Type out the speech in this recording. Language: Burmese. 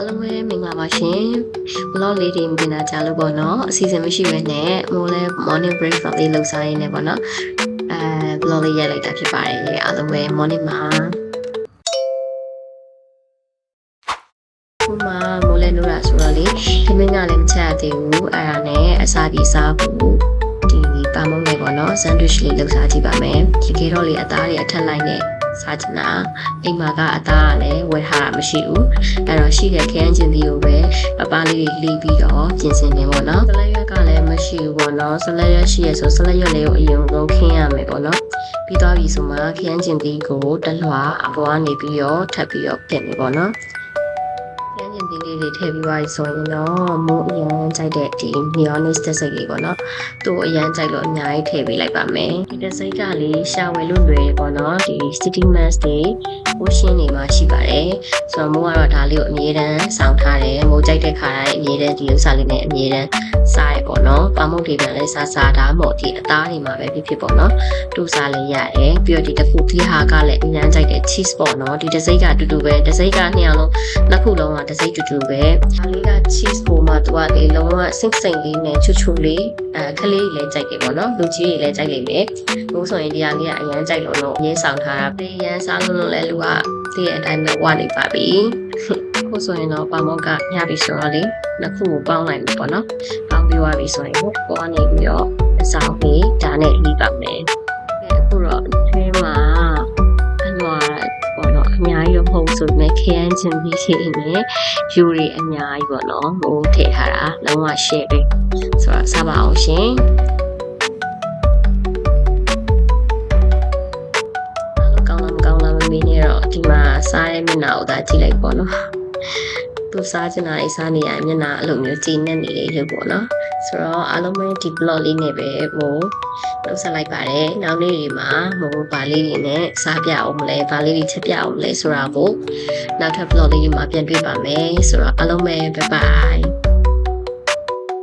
အားလုံးပဲမင်္ဂလာပါရှင် vlog လေးတွေမြင်လာကြလို့ပေါ့နော်အစီအစဉ်မရှိဘဲနဲ့မိုးလဲ morning breakfast လေးလုပ်စားရင်းနဲ့ပေါ့နော်အဲ vlog လေးရိုက်လိုက်တာဖြစ်ပါတယ်အားလုံးပဲ morning မှာခုမှမိုးလဲလို့ရဆိုတော့လေဒီမင်းကလည်းမချက်ရသေးဘူးအဲ့ဒါနဲ့အစားပြေစားဖို့ဒီပါမုံလေးပေါ့နော် sandwich လေးလုပ်စားကြည့်ပါမယ်ဒီကေတော့လေအသားတွေအထက်လိုက်နဲ့ စားချင်တာအိမ်မှာကအသားကလည်းဝယ်ထားတာမရှိဘူးအဲ့တော့ရှိတဲ့ခရမ်းကျင်ဒီကိုပဲပပလေးတွေလီးပြီးတော့ပြင်ဆင်နေပေါ့နော်ဆလရွက်ကလည်းမရှိဘူးပေါ့နော်ဆလရွက်ရှိရဆိုဆလရွက်လေးကိုအရင်ဆုံးခင်းရမယ်ပေါ့နော်ပြီးသွားပြီဆိုမှခရမ်းကျင်ဒီကိုတလွှာအပေါ်ကနေပြီးတော့ထပ်ပြီးတော့ပြင်နေပေါ့နော် ခရမ်းကျင်ဒီလေးတွေထည့်ပြီးသွားပြီဆိုရင်တော့မိုးအရင်ကြိုက်တဲ့ဒီ mayonnaise တစ်စိတ်လေးပေါ့နော်သူ့ကိုအရင်ကြိုက်လို့အများကြီးထည့်ပေးလိုက်ပါမယ်ဒီတစ်စိတ်ကလေးရှာဝယ်လို့လွယ်ပေါ့နော်ဒီ city mask တွေ ocean တွေမှာရှိပါတယ်ဆိုတော့မိုးကတော့ဒါလေးကိုအမြဲတမ်းစောင့်ထားတယ်မိုးကြိုက်တဲ့ခါတိုင်းအမြဲတမ်းဒီဥစ္စာလေးနဲ့အမြဲတမ်းစားရပေါ့နော် တာမုတ်တွေပြန်လဲစားစားဒါမို့ဒီအသားတွေမှာပဲဖြစ်ဖြစ်ပေါ့နော်တူစားလည်းရတယ်ပြီးတော့ဒီတစ်ခုဒီဟာကလည်းအများကြီးတဲ့ cheese ပေါ့နော်ဒီတစ်စိမ့်ကတူတူပဲတစ်စိမ့်ကနှစ်အောင်လုံးနှစ်ခုလုံးကတစ်စိမ့်တူတူပဲဒါလေးက cheese ပုံမှာသူကလေလုံးဝစိမ့်စိမ့်လေးနဲ့ချူချူလေးအဲကလေးကြီးလည်းကြိုက်တယ်ပေါ့နော်လူကြီးကြီးလည်းကြိုက်လိမ့်မယ်ဘိုးဆိုရင်ဒီဟာလေးကအရန်ကြိုက်လို့တော့ငင်းဆောင်ထားတာပေးရန်စားလို့လည်းလူက သိတဲ့အတိုင်းပဲဝနေပါပြီခုဆိုရင်တော့ပါမောက်ကညပြီဆိုတော့လေနှစ်ခုကိုပေါင်းလိုက်ပြီပေါ့နော်ပေါင်းပြီးသွားပြီဆိုရင်ဟိုပေါ်နေပြီးတော့အဆောင်လေးဒါနဲ့လီးပါမယ်အခုတော့အဲမှာအလွာပေါ့နော်အများကြီးတော့မဟုတ်ဘူးဆိုပေမဲ့ခရမ်းချင်ပြီးရှိနေယူတွေအများကြီးပေါ့နော်ဟိုထည့်ထားတာလုံးဝ share ပဲဆိုတော့စားပါအောင်ရှင် ဒီမှာစားရဲ့မျက်နှာကိုသာကြည့်လိုက်ပေါ့နော်သူစားချင်တာအိစားနေရမျက်နှာအဲ့လိုမျိုးကြည်နေနေလေးလို့ပေါ့နော်ဆိုတော့အားလုံးပဲဒီ blog လေးနဲ့ပဲဟိုလုပ်ဆက်လိုက်ပါတယ်နောက်နေ့တွေမှာဟိုဗာလေးတွေနဲ့စားပြအောင်မလဲဗာလေးတွေချက်ပြအောင်မလဲဆိုတာကိုနောက်ထပ် blog လေးတွေမှာပြန်တွေ့ပါမယ်ဆိုတော့အားလုံးပဲ bye bye